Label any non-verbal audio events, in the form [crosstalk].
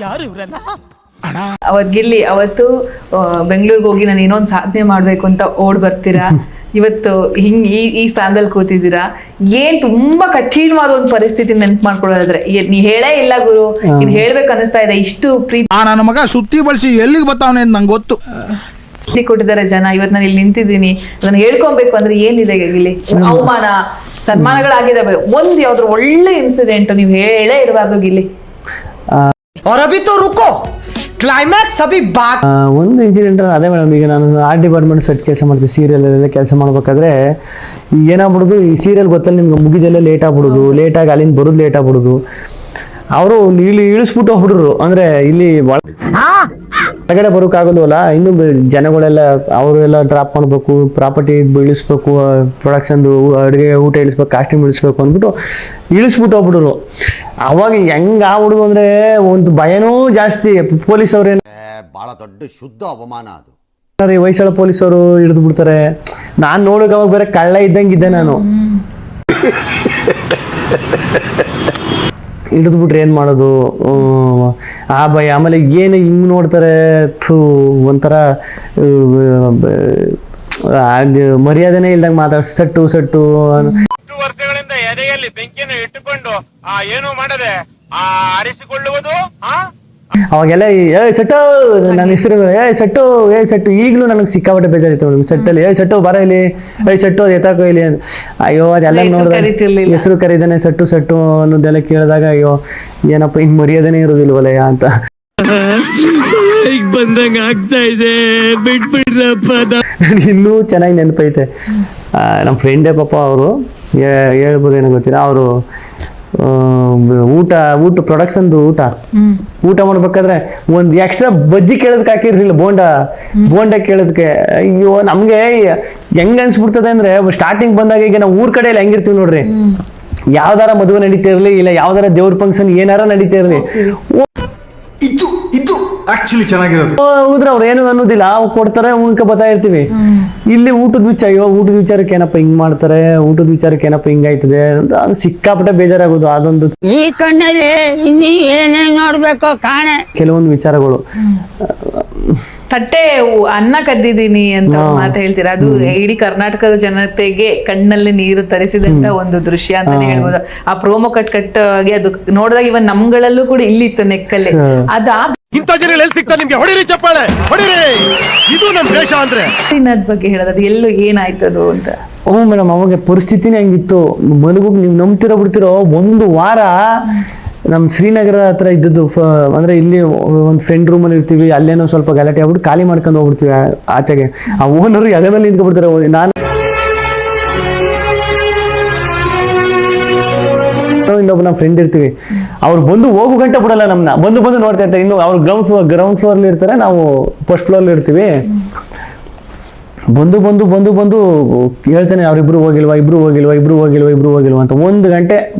ಯಾರು ಇವರಲ್ಲ ಅವತ್ ಗಿಲ್ಲಿ ಅವತ್ತು ಬೆಂಗಳೂರಿಗೆ ಹೋಗಿ ನಾನು ಏನೋ ಒಂದು ಸಾಧನೆ ಮಾಡ್ಬೇಕು ಅಂತ ಓಡ್ ಬರ್ತೀರಾ? [laughs] ಇವತ್ತು ಹಿಂಗ್ ಈ ಈ ಸ್ಥಾನದಲ್ಲಿ ಕೂತಿದ್ದೀರಾ? ಏನ್ ತುಂಬಾ ಕಠಿಣವಾದ ಒಂದು ಪರಿಸ್ಥಿತಿ ನೆನ್ಪು ಮಾಡ್ಕೊಳ್ಳೋದಾದ್ರೆ. ನೀ ಹೇಳೇ ಇಲ್ಲ ಗುರು. ಇದು ಹೇಳ್ಬೇಕು ಅನಿಸ್ತಾ ಇದೆ. ಇಷ್ಟು ಪ್ರೀತಿ ಆ ನನ್ನ ಮಗ ಸುತ್ತಿ ಬಳಸಿ ಎಲ್ಲಿಗೆ ಬರ್ತಾವನೆ ಅಂತ ನಂಗೆ ಗೊತ್ತು. ಕೊಟ್ಟಿದ್ದಾರೆ ಜನ. ಇವತ್ತು ನಾನು ಇಲ್ಲಿ ನಿಂತಿದ್ದೀನಿ. ಅದನ್ನ ಹೇಳ್ಕೊಬೇಕು ಅಂದ್ರೆ ಏನಿದೆ ಇಲ್ಲಿ ಅವಮಾನ ಸನ್ಮಾನಗಳಾಗಿದ್ದಾವೆ ಒಂದ್ ಯಾವ್ದ್ರ ಒಳ್ಳೆ ಇನ್ಸಿಡೆಂಟ್ ನೀವು ಹೇಳೇ ಇರಬಾರ್ದು ಗಿಲ್ಲಿ और अभी तो रुको क्लाइमैक्स अभी बाकी ಆ, ಒಂದು ಇನ್ಸಿಡೆಂಟ್ ಅದೇ ಮೇಡಮ್ ಈಗ ನಾನು ಆರ್ಟ್ ಡಿಪಾರ್ಟ್ಮೆಂಟ್ ಸೆಟ್ ಕೆಲಸ ಮಾಡ್ತೀವಿ ಸೀರಿಯಲ್ ಕೆಲಸ ಮಾಡ್ಬೇಕಾದ್ರೆ ಈಗ ಏನಾಗ್ಬಿಡುದು ಈ ಸೀರಿಯಲ್ ಗೊತ್ತಲ್ಲ ನಿಮ್ಗೆ ಮುಗಿದೆಲ್ಲ ಲೇಟ್ ಆಗ್ಬಿಡುದು ಲೇಟಾಗಿ ಅಲ್ಲಿಂದ ಬರೋದು ಲೇಟ್ ಆಗ್ಬಿಡುದು ಅವರು ಇಲ್ಲಿ ಇಳಿಸ್ಬಿಟ್ಟು ಹೋಗ್ಬಿಟ್ರು ಅಂದ್ರೆ ಇಲ್ಲಿ ಒಳ- ಹೊರಗಡೆ ಬರೋಕ್ಕಾಗಲ್ವಲ್ಲ ಇನ್ನು ಜನಗಳೆಲ್ಲ ಅವರೆಲ್ಲ ಡ್ರಾಪ್ ಮಾಡಬೇಕು ಪ್ರಾಪರ್ಟಿ ಇಳಿಸ್ಬೇಕು ಪ್ರೊಡಕ್ಷನ್ದು ಅಡುಗೆ ಊಟ ಇಳಿಸ್ಬೇಕು ಕಾಸ್ಟ್ಯೂಮ್ ಇಳಿಸ್ಬೇಕು ಅಂದ್ಬಿಟ್ಟು ಇಳಿಸ್ಬಿಟ್ಟು ಹೋಗ್ಬಿಟ್ರು ಅವಾಗ ಹೆಂಗೆ ಆಗ್ಬಿಡುದು ಅಂದ್ರೆ ಒಂದು ಭಯನೂ ಜಾಸ್ತಿ. ಪೊಲೀಸ್ ಅವ್ರೇನು ಭಾಳ ದೊಡ್ಡ ಶುದ್ಧ ಅವಮಾನ ಅದು. ಸರಿ ವಯಸ್ಸಾಳ ಪೊಲೀಸರು ಹಿಡಿದು ಬಿಡ್ತಾರೆ. ನಾನು ನೋಡೋಕೆ ಅವಾಗ ಬೇರೆ ಕಳ್ಳ ಇದ್ದಂಗೆ ಇದ್ದೆ ನಾನು. ಹಿಡಿದು ಏನು ಮಾಡೋದು. ಆ ಭಯ. ಆಮೇಲೆ ಏನು ಹಿಂಗೆ ನೋಡ್ತಾರೆ? ಥೂ, ಒಂಥರ ಮರ್ಯಾದೆನೇ ಇಲ್ದಂಗೆ ಮಾತಾಡ್ ಸಟ್ಟು ಸಟ್ಟು. ವರ್ಷಗಳಿಂದ ಎದೆಯಲ್ಲಿ ಬೆಂಕಿಯನ್ನು ಇಟ್ಟುಕೊಂಡು, ಆ, ಏನು ಮಾಡದೆ, ಆ ಆರಿಸಿಕೊಳ್ಳುವುದು ಆ ಅವಾಗೆಲ್ಲ ಏ ಸೆಟ್ಟು! ನನ್ನ ಹೆಸರು ಏ ಸೆಟ್ಟು! ಏ ಸೆಟ್ಟು! ಈಗಲೂ ನನಗೆ ಸಿಕ್ಕಾಪಟ್ಟೆ ಬೇಜಾರಿತ್ತು ಮೇಡಮ್ ಸೆಟ್ಟಲ್ಲಿ ಏ ಸೆಟ್ಟು ಬರ ಇಲ್ಲಿ ಏ ಸೆಟ್ಟು ಅದು ಎತ್ತಾಕೋ ಇಲ್ಲಿ ಅಂತ. ಅಯ್ಯೋ ಅದೆಲ್ಲ ಹೆಸ್ರು ನೋಡಿದ್ರೆ ಕರೀತಿರ್ಲಿಲ್ಲ. ಹೆಸರು ಕರೀದಾನೆ ಸೆಟ್ಟು ಸೆಟ್ಟು ಅನ್ನೋದೆಲ್ಲ ಕೇಳಿದಾಗ ಅಯ್ಯೋ ಏನಪ್ಪ ಹಿಂಗೆ ಮರ್ಯಾದೆನೇ ಇರೋದಿಲ್ವಲ್ಲ ಅಂತ. ನನಗೆ ಇನ್ನೂ ಚೆನ್ನಾಗಿ ನೆನಪೈತೆ. ನಮ್ಮ ಫ್ರೆಂಡೇ ಪಾಪ ಅವರು ಹೇಳ್ಬೋದು ಏನೋ ಗೊತ್ತಿಲ್ಲ ಅವರು ಊಟ ಊಟ ಪ್ರೊಡಕ್ಷನ್ದು ಊಟ. ಊಟ ಮಾಡ್ಬೇಕಾದ್ರೆ ಒಂದು ಎಕ್ಸ್ಟ್ರಾ ಬಜ್ಜಿ ಕೇಳೋದಕ್ಕೆ ಹಾಕಿರ್ಲಿಲ್ಲ ಬೋಂಡ. ಬೋಂಡ ಕೇಳೋದಕ್ಕೆ. ಅಯ್ಯೋ ನಮಗೆ ಹೆಂಗ್ ಅನ್ಸ್ಬಿಡ್ತದೆ ಅಂದ್ರೆ ಸ್ಟಾರ್ಟಿಂಗ್ ಬಂದಾಗ ಈಗ ನಾವು ಊರ್ ಕಡೆಯಲ್ಲಿ ಹೆಂಗಿರ್ತೀವಿ ನೋಡ್ರಿ. ಯಾವ್ದಾರ ಮದುವೆ ನಡೀತಾ ಇರಲಿ ಇಲ್ಲ ಯಾವ್ದಾರ ದೇವ್ರ ಫಂಕ್ಷನ್ ಏನಾರ ನಡೀತಾ ಇರಲಿ. ಇದು ಇದು ಆಕ್ಚುಲಿ ಚೆನ್ನಾಗಿರೋದು. ಹೋದ್ರೆ ಅವ್ರು ಏನು ಅನ್ನೋದಿಲ್ಲ. ಅವ್ ಕೊಡ್ತಾರೆ ಉಣ್ಕ ಬತ್ತಾ ಇರ್ತೀವಿ. ಇಲ್ಲಿ ಊಟದ ವಿಚಾರ ಅಯ್ಯೋ ಊಟದ ವಿಚಾರಕ್ಕೆ ಏನಪ್ಪ ಹಿಂಗ್ ಮಾಡ್ತಾರೆ? ಊಟದ ವಿಚಾರಕ್ಕೆ ಏನಪ್ಪ ಹಿಂಗಾಯ್ತದೆ ಅಂತ ಅದು ಸಿಕ್ಕಾಪಟ್ಟೆ ಬೇಜಾರಾಗೋದು ಅದೊಂದು. ಈ ಕಣ್ಣಲ್ಲಿ ಇನ್ನೀ ಏನೇನ್ ನೋಡ್ಬೇಕು ಕಾಣೆ. ಕೆಲವೊಂದು ವಿಚಾರಗಳು. ತಟ್ಟೆ ಅನ್ನ ಕದ್ದಿದ್ದೀನಿ ಅಂತ ಮಾತು ಹೇಳ್ತೀರಾ? ಅದು ಇಡೀ ಕರ್ನಾಟಕದ ಜನತೆಗೆ ಕಣ್ಣಲ್ಲಿ ನೀರು ತರಿಸಿದಂತ ಒಂದು ದೃಶ್ಯ ಅಂತಾನೆ ಹೇಳ್ಬೋದು. ಆ ಪ್ರೋಮೋ ಕಟ್ ಕಟ್ ಆಗಿ ಅದು ನೋಡಿದಾಗ ಇವನ್ ನಮ್ಗಳಲ್ಲೂ ಕೂಡ ಇಲ್ಲಿ ಇತ್ತು ನೆಕ್ಕಲ್ಲಿ ಅದಾ ಇಂಥ ಜನ ಎಲ್ಲಿ ಸಿಗ್ತಾರೆ ನಿಮ್ಗೆ? ಹೊಡಿರಿ ಚಪ್ಪಾಳೆ ಹೊಡಿರಿ. ಇದು ನಮ್ಮ ದೇಶ ಅಂದ್ರೆ. ದಿನದ ಬಗ್ಗೆ ಹೇಳೋದು ಅದು ಎಲ್ಲೂ ಅದು ಅಂತ. ಓ ಮೇಡಮ್ ಅವಾಗ ಪರಿಸ್ಥಿತಿನೇ ಹಂಗಿತ್ತು? ಮಲಗು ನೀವು ನಂಬ್ತಿರೋ ಬಿಡ್ತಿರೋ ಒಂದು ವಾರ ನಮ್ಮ ಶ್ರೀನಗರ ಹತ್ರ ಇದ್ದದ್ದು ಫ- ಅಂದರೆ ಇಲ್ಲಿ ಒಂದು ಫ್ರೆಂಡ್ ರೂಮಲ್ಲಿ ಇರ್ತೀವಿ, ಅಲ್ಲೇನೋ ಸ್ವಲ್ಪ ಗಲಾಟೆ ಆಗ್ಬಿಟ್ಟು ಖಾಲಿ ಮಾಡ್ಕೊಂಡು ಹೋಗ್ಬಿಡ್ತೀವಿ ಆಚೆಗೆ. ಆ ಓನರು ಎದೆ ನಿಂತ್ಕೊಬಿಡ್ತಾರೆ ನಾನು ಇನ್ನೊಬ್ಬ ನಮ್ಮ ಫ್ರೆಂಡ್ ಇರ್ತೀವಿ. ಅವ್ರು ಬಂದು ಹೋಗು ಗಂಟೆ ಬಿಡಲ್ಲ ನಮ್ಮನ್ನ ಬಂದು ಬಂದು ನೋಡ್ತಾ ಇರ್ತಾರೆ. ಇನ್ನು ಅವ್ರು ಗ್ರೌಂಡ್ ಫ್ಲೋರ್ ಗ್ರೌಂಡ್ ಫ್ಲೋರ್ಲಿ ಇರ್ತಾರೆ, ನಾವು ಫಸ್ಟ್ ಫ್ಲೋರ್ಲಿ ಇರ್ತೀವಿ. ಬಂದು ಬಂದು ಬಂದು ಬಂದು, ಹೇಳ್ತಾನೆ, ಅವ್ರಿಬ್ರು ಹೋಗಿಲ್ವಾ, ಇಬ್ರು ಹೋಗಿಲ್ವಾ ಇಬ್ರು ಹೋಗಿಲ್ವಾ ಇಬ್ರು ಹೋಗಿಲ್ವಾ ಅಂತ. ಒಂದು ಗಂಟೆ